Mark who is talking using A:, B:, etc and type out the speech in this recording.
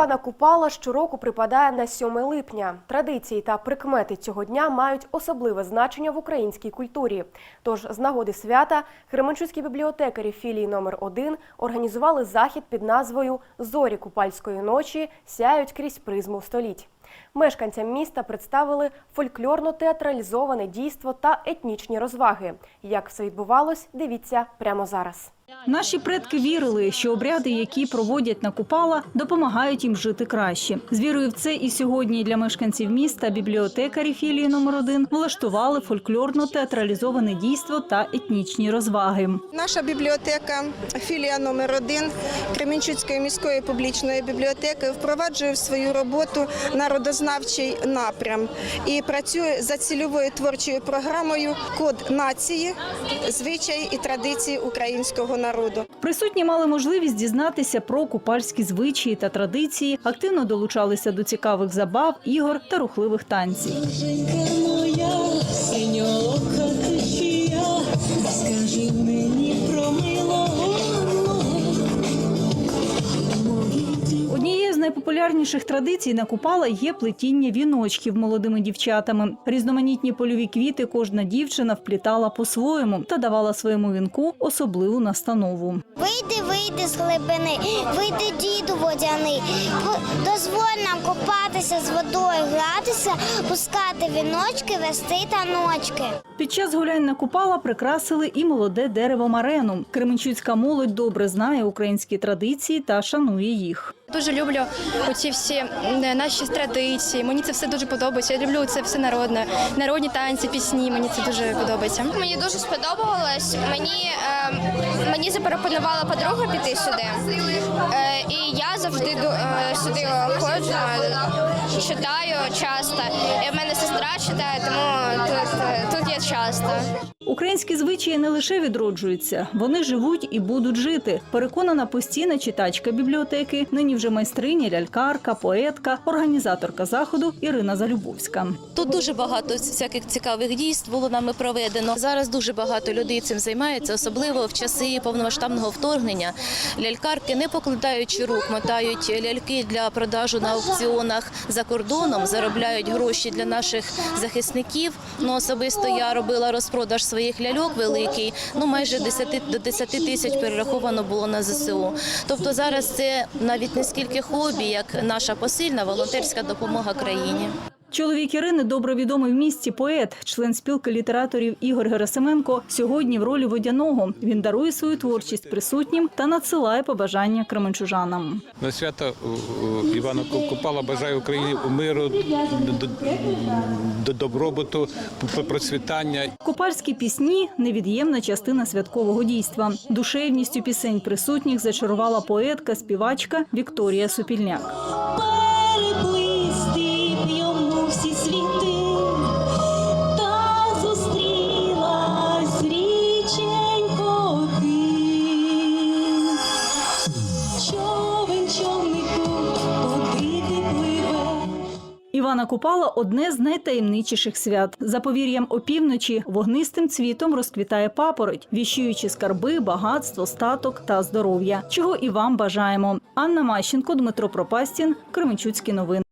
A: Івана Купала щороку припадає на 7 липня. Традиції та прикмети цього дня мають особливе значення в українській культурі. Тож з нагоди свята Кременчуцькі бібліотекарі філії номер 1 організували захід під назвою Зорі купальської ночі сяють крізь призму століть. Мешканцям міста представили фольклорно-театралізоване дійство та етнічні розваги. Як все відбувалось, дивіться прямо зараз.
B: Наші предки вірили, що обряди, які проводять на Купала, допомагають їм жити краще. З вірою в це і сьогодні для мешканців міста бібліотекарі філії номер 1 влаштували фольклорно-театралізоване дійство та етнічні розваги.
C: Наша бібліотека, філія номер 1 Кременчуцької міської публічної бібліотеки впроваджує в свою роботу народознавчий напрям і працює за цільовою творчою програмою Код нації, звичаї і традиції українського народу.
B: Присутні мали можливість дізнатися про купальські звичаї та традиції, активно долучалися до цікавих забав, ігор та рухливих танців. Найпопулярніших традицій на Купала є плетіння віночків молодими дівчатами. Різноманітні польові квіти кожна дівчина вплітала по-своєму та давала своєму вінку особливу настанову.
D: Вийди, вийди з глибини, вийди, діду водяний. Дозволь нам купатися з водою, гратися, пускати віночки, вести таночки.
B: Під час гулянь на Купала прикрасили і молоде дерево марену. Кременчуцька молодь добре знає українські традиції та шанує їх.
E: Дуже люблю оці всі м, наші традиції. Мені це все дуже подобається. Я люблю це все народне, народні танці, пісні. Мені це дуже подобається.
F: Мені дуже сподобалось. Мені, е, мені запропонувала подруга піти сюди. Е, і я завжди е, сюди ходжу, е, читаю часто. І в мене сестра читає, тому тут, тут я часто.
B: Українські звичаї не лише відроджуються, вони живуть і будуть жити. Переконана постійна читачка бібліотеки, нині вже майстриня, лялькарка, поетка, організаторка заходу Ірина Залюбовська.
G: Тут дуже багато всяких цікавих дійств було нами проведено. Зараз дуже багато людей цим займається, особливо в часи повномасштабного вторгнення. Лялькарки, не покладаючи рук, мотають ляльки для продажу на аукціонах за кордоном, заробляють гроші для наших захисників. Ну особисто я робила розпродаж своїх ляльок великий. Ну майже 10, до 10 тисяч перераховано було на ЗСУ. Тобто зараз це навіть не скільки хобі, як наша посильна волонтерська допомога країні.
B: Чоловік Ірини добре відомий в місті поет, член спілки літераторів Ігор Герасименко. Сьогодні в ролі водяного він дарує свою творчість присутнім та надсилає побажання кременчужанам.
H: На свято е, е, Івана Купала бажаю Україні миру, добробуту, процвітання.
B: Купальські пісні невід'ємна частина святкового дійства. Душевністю пісень присутніх зачарувала поетка, співачка Вікторія Супільняк. Івана Купала одне з найтаємничіших свят. За повір'ям опівночі вогнистим цвітом розквітає папороть, віщуючи скарби, багатство, статок та здоров'я. Чого і вам бажаємо. Анна Мащенко, Дмитро Пропастін, Кременчуцькі новини.